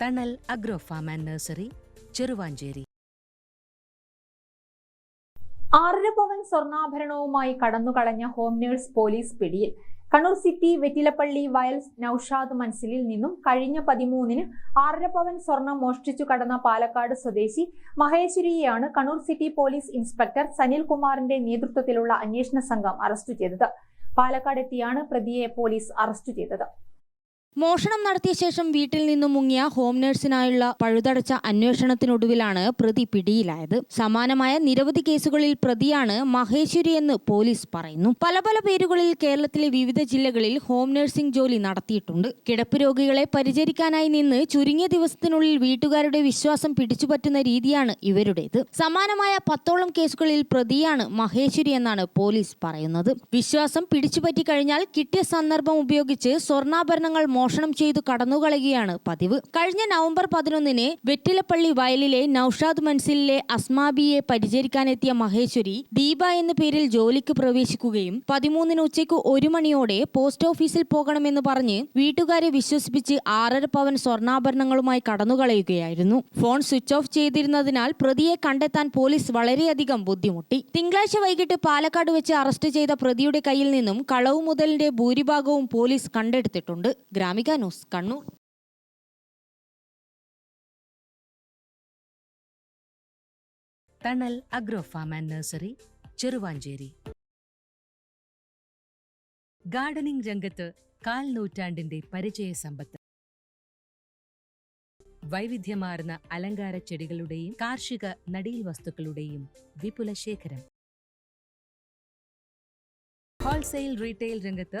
Thanal agro farm and nursery Cheruvanchery ആറര പവൻ സ്വർണാഭരണവുമായി കടന്നുകളഞ്ഞ ഹോം നേഴ്സ് പോലീസ് പിടിയിൽ കണ്ണൂർ സിറ്റി വെറ്റിലപ്പള്ളി വയൽസ് നൌഷാദ് മൻസിലിൽ നിന്നും കഴിഞ്ഞ പതിമൂന്നിന് ആറര പവൻ സ്വർണം മോഷ്ടിച്ചു കടന്ന പാലക്കാട് സ്വദേശി മഹേശ്വരിയെയാണ് Kannur city police inspector Sanil കുമാറിന്റെ നേതൃത്വത്തിലുള്ള അന്വേഷണ സംഘം അറസ്റ്റ് ചെയ്തത്. പാലക്കാട് എത്തിയാണ് പ്രതിയെ പോലീസ് അറസ്റ്റ് ചെയ്തത്. മോഷണം നടത്തിയ ശേഷം വീട്ടിൽ നിന്നും മുങ്ങിയ ഹോം നഴ്സിനായുള്ള പഴുതടച്ച അന്വേഷണത്തിനൊടുവിലാണ് പ്രതി പിടിയിലായത്. സമാനമായ നിരവധി കേസുകളിൽ പ്രതിയാണ് മഹേശ്വരി എന്ന് പോലീസ് പറയുന്നു. പല പല പേരുകളിൽ കേരളത്തിലെ വിവിധ ജില്ലകളിൽ ഹോം നഴ്സിംഗ് ജോലി നടത്തിയിട്ടുണ്ട്. കിടപ്പ് രോഗികളെ പരിചരിക്കാനായി നിന്ന് ചുരുങ്ങിയ ദിവസത്തിനുള്ളിൽ വീട്ടുകാരുടെ വിശ്വാസം പിടിച്ചുപറ്റുന്ന രീതിയാണ് ഇവരുടേത്. സമാനമായ പത്തോളം കേസുകളിൽ പ്രതിയാണ് മഹേശ്വരി എന്നാണ് പോലീസ് പറയുന്നത്. വിശ്വാസം പിടിച്ചുപറ്റി കഴിഞ്ഞാൽ കിട്ടിയ സന്ദർഭം ഉപയോഗിച്ച് സ്വർണാഭരണങ്ങൾ മോഷണം ചെയ്തു കടന്നുകളയുകയാണ് പതിവ്. കഴിഞ്ഞ നവംബർ പതിനൊന്നിന് വെറ്റിലപ്പള്ളി വയലിലെ നൌഷാദ് മൻസിലിലെ അസ്മാബിയെ പരിചരിക്കാനെത്തിയ മഹേശ്വരി ദീപ എന്ന പേരിൽ ജോലിക്ക് പ്രവേശിക്കുകയും പതിമൂന്നിന് ഉച്ചയ്ക്ക് ഒരു മണിയോടെ പോസ്റ്റ് ഓഫീസിൽ പോകണമെന്ന് പറഞ്ഞ് വീട്ടുകാരെ വിശ്വസിപ്പിച്ച് ആറര പവൻ സ്വർണാഭരണങ്ങളുമായി കടന്നുകളയുകയായിരുന്നു. ഫോൺ സ്വിച്ച് ഓഫ് ചെയ്തിരുന്നതിനാൽ പ്രതിയെ കണ്ടെത്താൻ പോലീസ് വളരെയധികം ബുദ്ധിമുട്ടി. തിങ്കളാഴ്ച വൈകിട്ട് പാലക്കാട് വെച്ച് അറസ്റ്റ് ചെയ്ത പ്രതിയുടെ കയ്യിൽ നിന്നും കളവ് മുതലിന്റെ ഭൂരിഭാഗവും പോലീസ് കണ്ടെടുത്തിട്ടുണ്ട്. Gramika news Kannur. Thanal agro farm and nursery Cheruvanchery. Gardening രംഗത്ത് കാൽ നൂറ്റാണ്ടിന്റെ പരിചയ സമ്പത്ത്. വൈവിധ്യമാർന്ന അലങ്കാര ചെടികളുടെയും കാർഷിക നടീൽ വസ്തുക്കളുടെയും വിപുല ശേഖരം ഹോൾസെയിൽ റീറ്റെയിൽ രംഗത്ത്